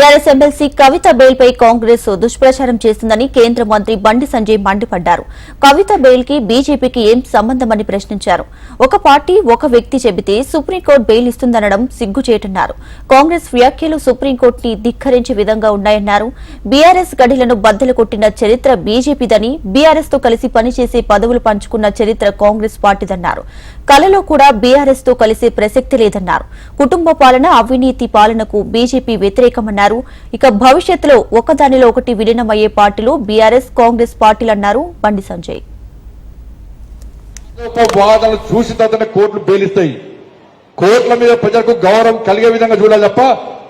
TRS MLC Kavitha bail పై కాంగ్రెస్ దుష్ప్రచారం చేస్తుందని కేంద్ర మంత్రి బండి సంజయ్ మండిపడ్డారు. కవిత బెయిల్కి బీజేపీకి ఏం సంబంధమని ప్రశ్నించారు. ఒక పార్టీ ఒక వ్యక్తి చెబితే సుప్రీంకోర్టు బెయిల్ ఇస్తుందనడం సిగ్గుచేటన్నారు. కాంగ్రెస్ వ్యాఖ్యలు సుప్రీంకోర్టుని ధిక్కరించే విధంగా ఉన్నాయన్నారు. బీఆర్ఎస్ గడిలను బద్దలు కొట్టిన చరిత్ర బీజేపీదని బీఆర్ఎస్తో కలిసి పనిచేసే పదవులు పంచుకున్న చరిత్ర కాంగ్రెస్ పార్టీదన్నారు. కలలో కూడా బీఆర్ఎస్తో కలిసే ప్రసక్తి లేదన్నారు. కుటుంబ పాలన అవినీతి పాలనకు బీజేపీ వ్యతిరేకమన్నారు. ఇక భవిష్యత్తులో ఒకదానిలో ఒకటి విలీనమయ్యే పార్టీలు బీఆర్ఎస్ కాంగ్రెస్ పార్టీలు అన్నారు బండి సంజయ్. వాదనలు చూసి తర్వాత కోర్టులు బెయిలిస్తాయి కోర్టుల మీద ప్రజలకు గౌరవం కలిగే విధంగా చూడాలి తప్ప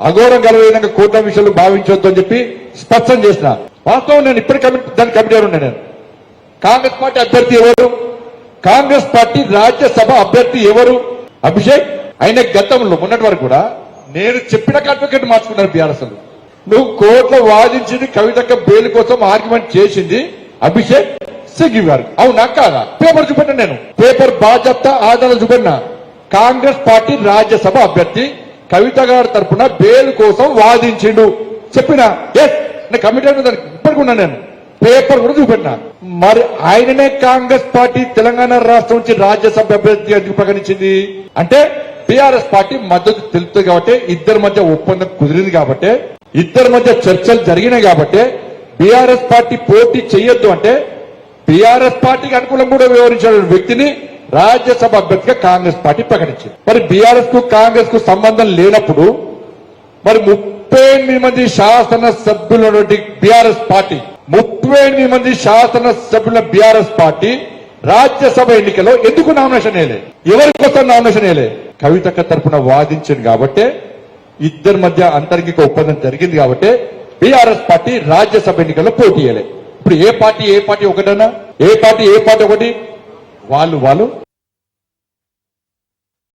అగౌరవం కలిగే విధంగా కోర్టుల విషయాలు భావించొద్దు అని చెప్పి స్పష్టం చేసిన. వాస్తవం నేను ఇప్పటి కమిటీ దాని కమిటీ ఉన్నాను నేను? కాంగ్రెస్ పార్టీ అభ్యర్థి ఎవరు? కాంగ్రెస్ పార్టీ రాజ్యసభ అభ్యర్థి ఎవరు? అభిషేక్? అయిన గతంలో మొన్నటి వరకు కూడా నేను చెప్పిన అడ్వకేట్ మార్చుకున్నారు బీఆర్ఎస్ నువ్వు కోర్టులో వాదించింది కవితక్క బెయిల్ కోసం ఆర్గ్యుమెంట్ చేసింది అభిషేక్ సిగ్గి గారు. అవునా కాదా? పేపర్ చూపెట్టాను నేను. పేపర్ బాధ్యత ఆధారాలు చూపెట్టిన. కాంగ్రెస్ పార్టీ రాజ్యసభ అభ్యర్థి కవిత గారి తరఫున బెయిల్ కోసం వాదించిండు. చెప్పిన? ఎస్ నేను కమిటీ దానికి ఇప్పటికి నేను. పేపర్ కూడా చూపెట్టిన. మరి ఆయననే కాంగ్రెస్ పార్టీ తెలంగాణ రాష్ట్రం నుంచి రాజ్యసభ అభ్యర్థి ఎందుకు ప్రకటించింది. అంటే టిఆర్ఎస్ పార్టీ మద్దతు తెలుపుతుంది కాబట్టి ఇద్దరి మధ్య ఒప్పందం కుదిరింది కాబట్టి ఇద్దరి మధ్య చర్చలు జరిగినాయి కాబట్టి బీఆర్ఎస్ పార్టీ పోటీ చేయొద్దు అంటే బీఆర్ఎస్ పార్టీకి అనుకూలం కూడా వివరించిన వ్యక్తిని రాజ్యసభ అభ్యర్థిగా కాంగ్రెస్ పార్టీ ప్రకటించింది. మరి బీఆర్ఎస్కు కాంగ్రెస్కు సంబంధం లేనప్పుడు మరి ముప్పై ఎనిమిది మంది శాసన సభ్యులటువంటి బీఆర్ఎస్ పార్టీ ముప్పై ఎనిమిది మంది శాసన సభ్యుల బీఆర్ఎస్ పార్టీ రాజ్యసభ ఎన్నికలో ఎందుకు నామినేషన్ వేయలే ఎవరి కోసం నామినేషన్ వేయలే కవితక్క తరపున వాదించింది కాబట్టే ఇద్దరి మధ్య అంతర్గిక ఒప్పందం జరిగింది కాబట్టి బీఆర్ఎస్ పార్టీ రాజ్యసభ ఎన్నికల్లో పోటీ ఇప్పుడు ఏ పార్టీ ఏ పార్టీ ఒకటనా ఏ పార్టీ ఏ పార్టీ ఒకటి? వాళ్ళు వాళ్ళు.